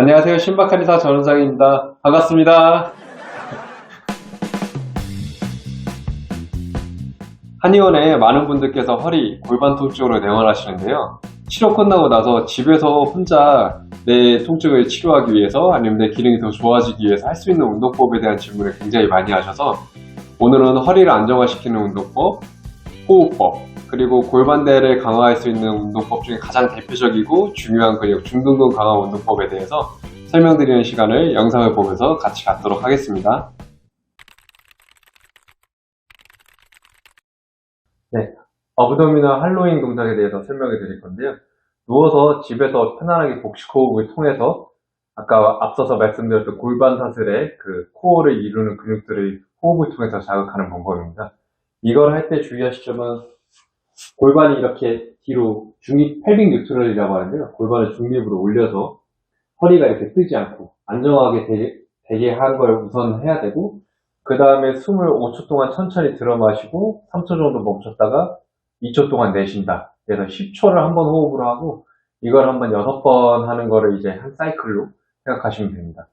안녕하세요. 신박한의사 전원장입니다. 반갑습니다. 한의원에 많은 분들께서 허리, 골반 통증으로 내원하시는데요. 치료 끝나고 나서 집에서 혼자 내 통증을 치료하기 위해서 아니면 내 기능이 더 좋아지기 위해서 할 수 있는 운동법에 대한 질문을 굉장히 많이 하셔서 오늘은 허리를 안정화시키는 운동법, 호흡법, 그리고 골반대를 강화할 수 있는 운동법 중에 가장 대표적이고 중요한 근육 중둔근 강화 운동법에 대해서 설명드리는 시간을 영상을 보면서 같이 갖도록 하겠습니다. 네, 어브도미널 할로잉 동작에 대해서 설명해 드릴 건데요. 누워서 집에서 편안하게 복식 호흡을 통해서 아까 앞서서 말씀드렸던 골반 사슬의 그 코어를 이루는 근육들을 호흡을 통해서 자극하는 방법입니다. 이걸 할 때 주의하실 점은 골반이 이렇게 뒤로 중립 펠빅 뉴트럴이라고 하는데요. 골반을 중립으로 올려서 허리가 이렇게 뜨지 않고 안정하게 되게, 되게 한 걸 우선 해야 되고 그 다음에 숨을 5초 동안 천천히 들어 마시고 3초 정도 멈췄다가 2초 동안 내쉰다. 그래서 10초를 한 번 호흡을 하고 이걸 한번 6번 하는 거를 이제 한 사이클로 생각하시면 됩니다.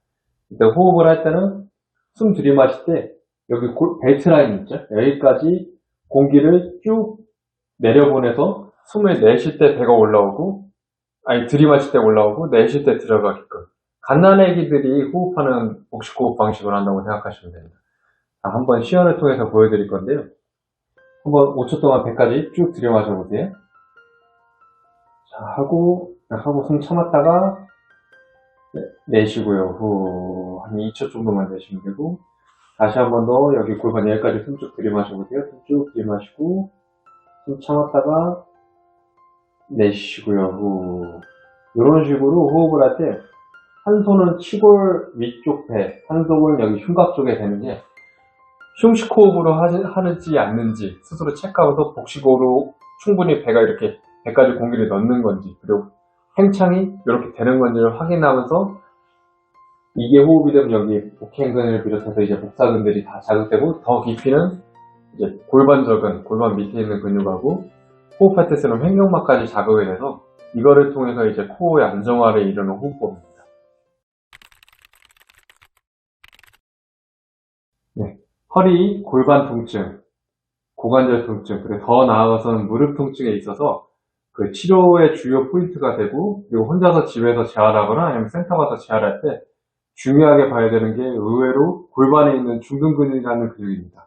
이때 호흡을 할 때는 숨 들이마실 때 여기 골- 벨트 라인 있죠? 여기까지 공기를 쭉 내려보내서 숨을 내쉴 때 배가 올라오고 아니 들이마실 때 올라오고 내쉴 때 들어가게끔 갓난애기들이 호흡하는 복식 호흡 방식을 한다고 생각하시면 됩니다. 자, 한번 시연을 통해서 보여드릴 건데요. 한번 5초 동안 배까지 쭉 들이마셔 보세요. 자 하고 하고 숨 참았다가 네, 내쉬고요. 후 한 2초 정도만 내쉬면 되고 다시 한 번 더 여기 골반 여기까지 숨 쭉 들이마셔 보세요. 숨 쭉 들이마시고 숨 참았다가 내쉬고요. 후. 이런 식으로 호흡을 할 때 한 손은 치골 위쪽 배, 한 손은 여기 흉곽 쪽에 되는 게 흉식 호흡으로 하는지 않는지 스스로 체크하면서 복식호흡으로 충분히 배가 이렇게 배까지 공기를 넣는 건지 그리고 행창이 이렇게 되는 건지를 확인하면서 이게 호흡이 되면 여기 복행근을 비롯해서 이제 복사근들이 다 자극되고 더 깊이는 이제 골반적은 골반 밑에 있는 근육하고 쓰는 횡격막까지 자극이 돼서 이거를 통해서 이제 코어의 안정화를 이루는 호흡법입니다. 네. 허리, 골반 통증, 고관절 통증, 그리고 더 나아가서는 무릎 통증에 있어서 그 치료의 주요 포인트가 되고 그리고 혼자서 집에서 재활하거나 아니면 센터 가서 재활할 때 중요하게 봐야 되는 게 의외로 골반에 있는 중둔근이라는 근육입니다.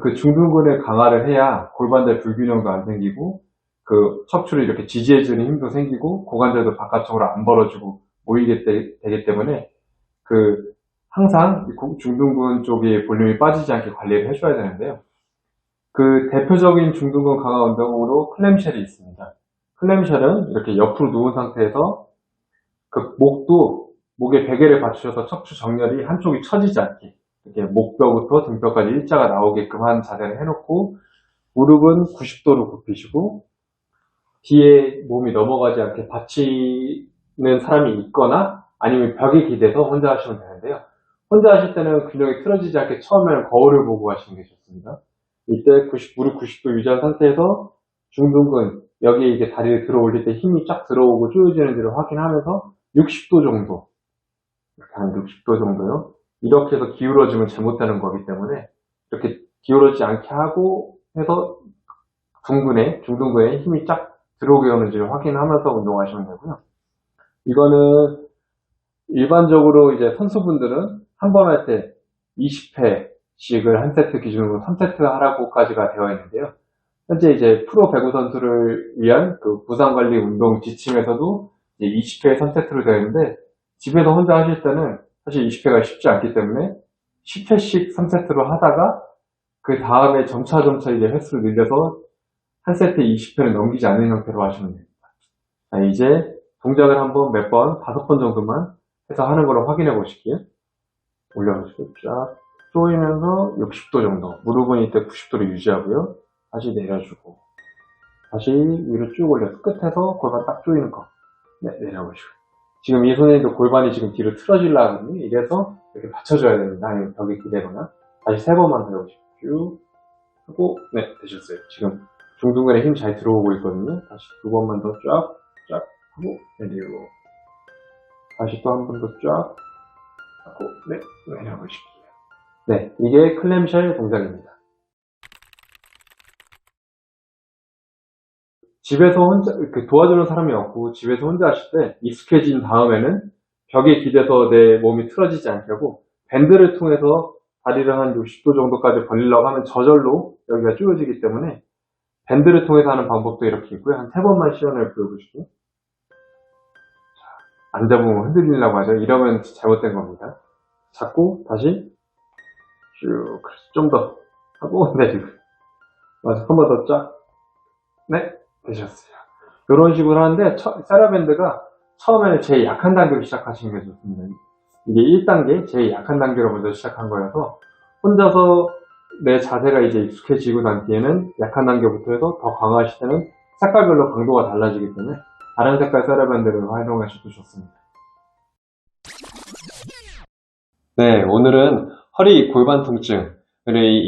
그 중둔근을 강화를 해야 골반대 불균형도 안 생기고 그 척추를 이렇게 지지해주는 힘도 생기고 고관절도 바깥쪽으로 안 벌어지고 모이게 되- 되기 때문에 그 항상 중둔근 쪽에 볼륨이 빠지지 않게 관리를 해줘야 되는데요. 그 대표적인 중둔근 강화 운동으로 클램쉘이 있습니다. 클램쉘은 이렇게 옆으로 누운 상태에서 그 목도 목에 베개를 받치셔서 척추 정렬이 한쪽이 처지지 않게 이렇게 목뼈부터 등뼈까지 일자가 나오게끔 한 자세를 해놓고 무릎은 90도로 굽히시고 뒤에 몸이 넘어가지 않게 받치는 사람이 있거나 아니면 벽에 기대서 혼자 하시면 되는데요. 혼자 하실 때는 근육이 틀어지지 않게 처음에는 거울을 보고 하시는 게 좋습니다. 이때 90, 무릎 90도 유지한 상태에서 중둔근 여기에 이제 다리를 들어 올릴 때 힘이 쫙 들어오고 조여지는지를 확인하면서 60도 정도 이렇게 한 60도 정도요. 이렇게 해서 기울어지면 잘못되는 거기 때문에 이렇게 기울어지지 않게 하고 해서 둥근에 중둔근에 힘이 쫙 들어오게 하는지를 확인하면서 운동하시면 되고요. 이거는 일반적으로 이제 선수분들은 한 번 할 때 20회씩을 한 세트 기준으로 3세트 하라고까지가 되어 있는데요. 현재 이제 프로 배구 선수를 위한 그 부상 관리 운동 지침에서도 이제 20회 3세트로 되어 있는데 집에서 혼자 하실 때는 사실 20회가 쉽지 않기 때문에 10회씩 3세트로 하다가 그 다음에 점차 점차 이제 횟수를 늘려서 한 세트 20회를 넘기지 않는 형태로 하시면 됩니다. 자, 이제 동작을 한번 몇 번, 다섯 번 정도만 해서 하는 걸로 확인해 보실게요. 올려놓으시고 쫙 조이면서 60도 정도, 무릎은 이때 90도로 유지하고요. 다시 내려주고 다시 위로 쭉 올려서 끝에서 골반 딱 조이는 거 네, 내려보시고 지금 이 손에도 골반이 지금 뒤로 틀어지려 하거든요. 이래서 이렇게 받쳐줘야 됩니다. 아니면 벽에 기대거나 다시 세 번만 더 해보시고 쭉 하고 네 되셨어요. 지금 중둔근에 힘 잘 들어오고 있거든요. 다시 두 번만 더 쫙 쫙 하고 내리고 다시 또 한 번 더 쫙 하고 네 내려보실게요. 네, 이게 클램쉘 동작입니다. 집에서 혼자 그 도와주는 사람이 없고 집에서 혼자 하실 때 익숙해진 다음에는 벽에 기대서 내 몸이 틀어지지 않게 하고 밴드를 통해서 다리를 한 60도 정도까지 벌리려고 하면 저절로 여기가 쪼여지기 때문에 밴드를 통해서 하는 방법도 이렇게 있고요. 한 세 번만 시연을 보여보시고 자, 안 잡으면 흔들리려고 하죠. 이러면 잘못된 겁니다. 잡고 다시 쭉 좀 더 하고 내리고 맞아 한번 더 쫙 네 되셨어요. 이런 식으로 하는데 처- 세라밴드가 처음에는 제일 약한 단계로 시작하시는 게 좋습니다. 이게 1단계 제일 약한 단계로 먼저 시작한 거여서 혼자서 내 자세가 이제 익숙해지고 난 뒤에는 약한 단계부터 해서 더 강화하실 때는 색깔별로 강도가 달라지기 때문에 다른 색깔 세라밴드를 활용하셔도 좋습니다. 네, 오늘은 허리 골반 통증이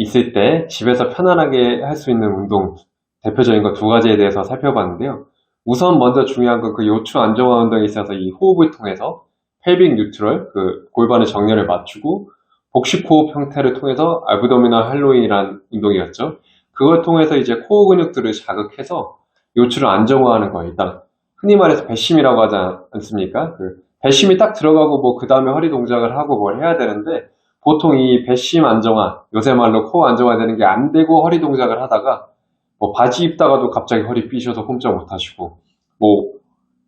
있을 때 집에서 편안하게 할 수 있는 운동 대표적인 거두 가지에 대해서 살펴봤는데요. 우선 먼저 중요한 건 그 요추 안정화 운동에 있어서 이 호흡을 통해서 펠빅 뉴트럴, 그 골반의 정렬을 맞추고 복식 호흡 형태를 통해서 알브도미널 할로잉이라는 운동이었죠. 그걸 통해서 이제 코어 근육들을 자극해서 요추를 안정화하는 거예요. 일단 흔히 말해서 배심이라고 하지 않습니까? 그 배심이 딱 들어가고 뭐 그 다음에 허리 동작을 하고 뭘 해야 되는데 보통 이 배심 안정화, 요새 말로 코어 안정화 되는 게 안 되고 허리 동작을 하다가 뭐 바지 입다가도 갑자기 허리 삐셔서 꼼짝 못 하시고 뭐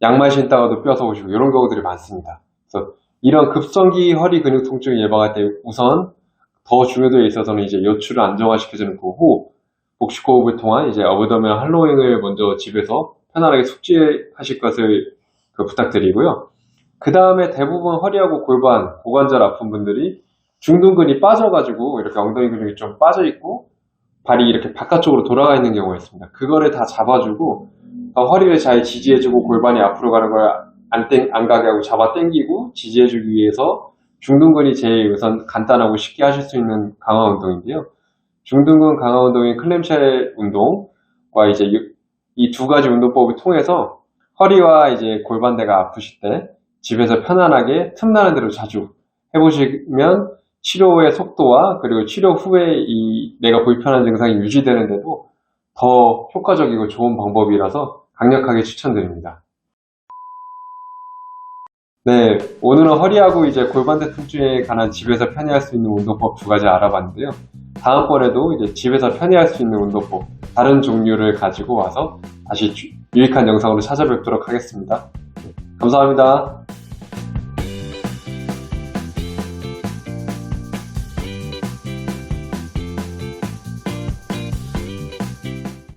양말 신다가도 뼈서 오시고 이런 경우들이 많습니다. 그래서 이런 급성기 허리 근육 통증을 예방할 때 우선 더 중요도에 있어서는 이제 요추를 안정화시켜주는 그 호흡, 복식 호흡을 통한 이제 어브더미널 할로잉을 먼저 집에서 편안하게 숙지하실 것을 그 부탁드리고요. 그 다음에 대부분 허리하고 골반, 고관절 아픈 분들이 중둔근이 빠져가지고 이렇게 엉덩이 근육이 좀 빠져있고 발이 이렇게 바깥쪽으로 돌아가 있는 경우가 있습니다. 그거를 다 잡아주고 더 허리를 잘 지지해주고 골반이 앞으로 가는 걸 안, 땡, 안 가게 하고 잡아 당기고 지지해주기 위해서 중둔근이 제일 우선 간단하고 쉽게 하실 수 있는 강화 운동인데요. 중둔근 강화 운동인 클램쉘 운동과 이제 이 두 가지 운동법을 통해서 허리와 이제 골반대가 아프실 때 집에서 편안하게 틈나는 대로 자주 해보시면 치료의 속도와 그리고 치료 후에 이 내가 불편한 증상이 유지되는데도 더 효과적이고 좋은 방법이라서 강력하게 추천드립니다. 네, 오늘은 허리하고 이제 골반 대 통증에 관한 집에서 편히 할 수 있는 운동법 두 가지 알아봤는데요. 다음번에도 이제 집에서 편히 할 수 있는 운동법 다른 종류를 가지고 와서 다시 주- 유익한 영상으로 찾아뵙도록 하겠습니다. 네, 감사합니다.